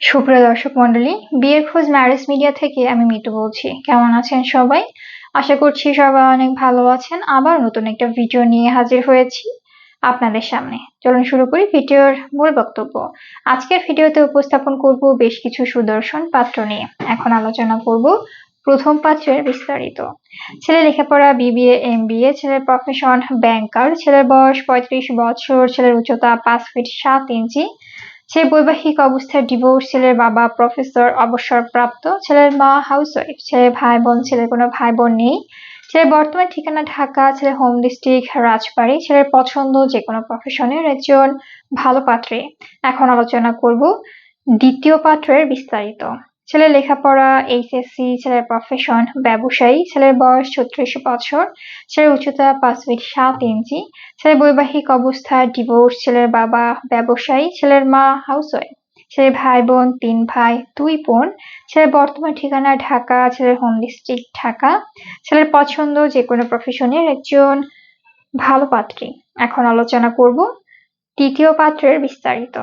সুপ্রিয় দর্শক মন্ডলী বিয়ের খোঁজ ম্যারেজ মিডিয়া থেকে আমি মিটু বলছি। কেমন আছেন সবাই? আশা করছি সবাই অনেক ভালো আছেন। আবার নতুন একটা ভিডিও নিয়ে হাজির হয়েছি আপনাদের সামনে। চলুন শুরু করি ভিডিওর মূল বক্তব্য। আজকের ভিডিওতে উপস্থাপন করব বেশ কিছু সুদর্শন পাত্র নিয়ে। এখন আলোচনা করব প্রথম পাত্রের বিস্তারিত। ছেলে লেখাপড়া, বিবিএ এম বিএ ছেলের প্রফেশন ব্যাংকার ছেলের বয়স পঁয়ত্রিশ বছর, ছেলের উচ্চতা পাঁচ ফিট সাত ইঞ্চি সে বৈবাহিক অবস্থায় ডিভোর্স ছেলের বাবা প্রফেসর অবসরপ্রাপ্ত ছেলের মা হাউসওয়াইফ ছেলের ভাই বোন ছেলের কোনো ভাই বোন নেই। ছেলের বর্তমান ঠিকানা ঢাকা ছেলে হোম ডিস্ট্রিক্ট রাজবাড়ি, ছেলের পছন্দ যে কোনো প্রফেশনের একজন ভালো পাত্রে। এখন আলোচনা করব দ্বিতীয় পাত্রের বিস্তারিত। ছেলের লেখাপড়া এইচএসসি ছেলের প্রফেশন ব্যবসায়ী, ছেলের বয়স ছত্রিশ বছর, ছেলের উচ্চতা পাঁচ ফিট সাত ইঞ্চি ছেলের বৈবাহিক অবস্থা ডিভোর্স ছেলের বাবা ব্যবসায়ী, ছেলের মা হাউসওয়াইফ ছেলের ভাই বোন তিন ভাই দুই বোন, ছেলের বর্তমান ঠিকানা ঢাকা, ছেলের হোম ডিস্ট্রিক্ট ঢাকা, ছেলের পছন্দ যে কোনো প্রফেশনের একজন ভালো পাত্রী। এখন আলোচনা করব তৃতীয় পাত্রের বিস্তারিত।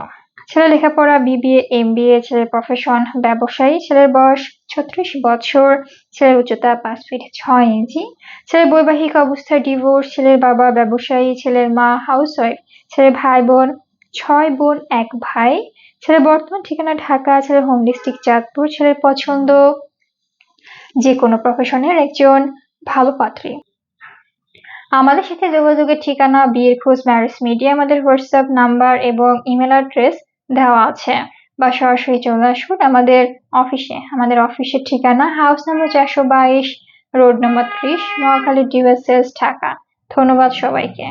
ছেলে লেখাপড়া বিবিএ এম বিএ ছেলের প্রফেশন ব্যবসায়ী, ছেলের বয়স ছত্রিশ বছর, ছেলের উচ্চতা পাঁচ ফিট ছয় ইঞ্চি ছেলের বৈবাহিক অবস্থায় ডিভোর্স ছেলের বাবা ব্যবসায়ী, ছেলের মা হাউসওয়াইফ ছেলের ভাই বোন, ছয় বোন, এক ভাই, ছেলের বর্তমান ঠিকানা ঢাকা, ছেলের হোম ডিস্ট্রিক্ট চাঁদপুর, ছেলের পছন্দ যে কোনো প্রফেশনের একজন ভালো পাত্রী। আমাদের সাথে যোগাযোগের ঠিকানা, বিয়ের খোঁজ ম্যারেজ মিডিয়া আমাদের হোয়াটসঅ্যাপ নাম্বার এবং ইমেল অ্যাড্রেস দেওয়া আছে। বা সরাসরি চলে আসুন আমাদের অফিসে আমাদের অফিসের ঠিকানা হাউস নাম্বার চারশো বাইশ রোড নাম্বার ত্রিশ, মহাখালী ডিভাইসেস ঢাকা। ধন্যবাদ সবাইকে।